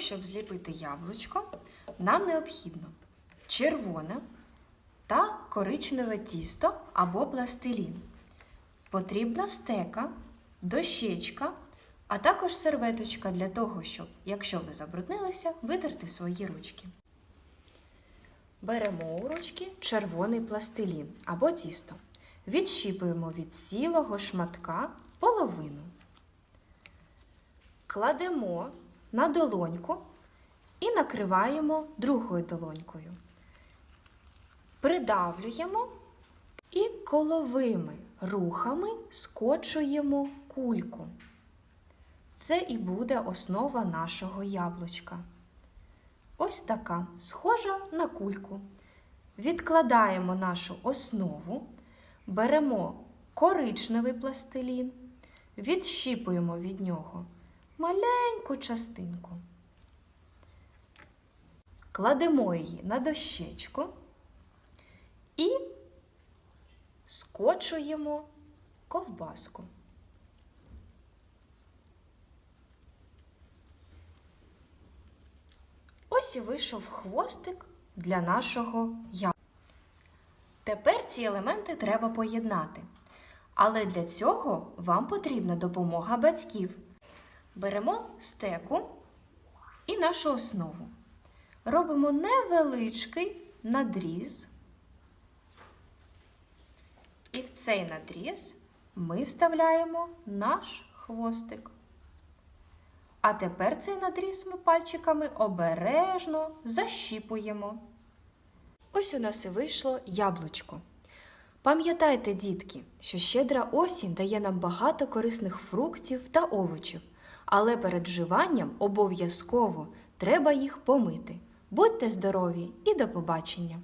щоб зліпити яблучко, нам необхідно червоне та коричневе тісто або пластилін. Потрібна стека, дощечка, а також серветочка для того, щоб, якщо ви забруднилися, витерти свої ручки. Беремо у ручки червоний пластилін або тісто. Відщіпуємо від цілого шматка половину. Кладемо на долоньку і накриваємо другою долонькою. Придавлюємо і коловими рухами скочуємо кульку. Це і буде основа нашого яблучка. Ось така, схожа на кульку. Відкладаємо нашу основу, беремо коричневий пластилін, відщіпуємо від нього маленьку частинку. Кладемо її на дощечку і скочуємо ковбаску. Ось і вийшов хвостик для нашого яблука. Тепер ці елементи треба поєднати. Але для цього вам потрібна допомога батьків. Беремо стеку і нашу основу. Робимо невеличкий надріз. І в цей надріз ми вставляємо наш хвостик. А тепер цей надріз ми пальчиками обережно защіпуємо. Ось у нас і вийшло яблучко. Пам'ятайте, дітки, що щедра осінь дає нам багато корисних фруктів та овочів, але перед вживанням обов'язково треба їх помити. Будьте здорові і до побачення!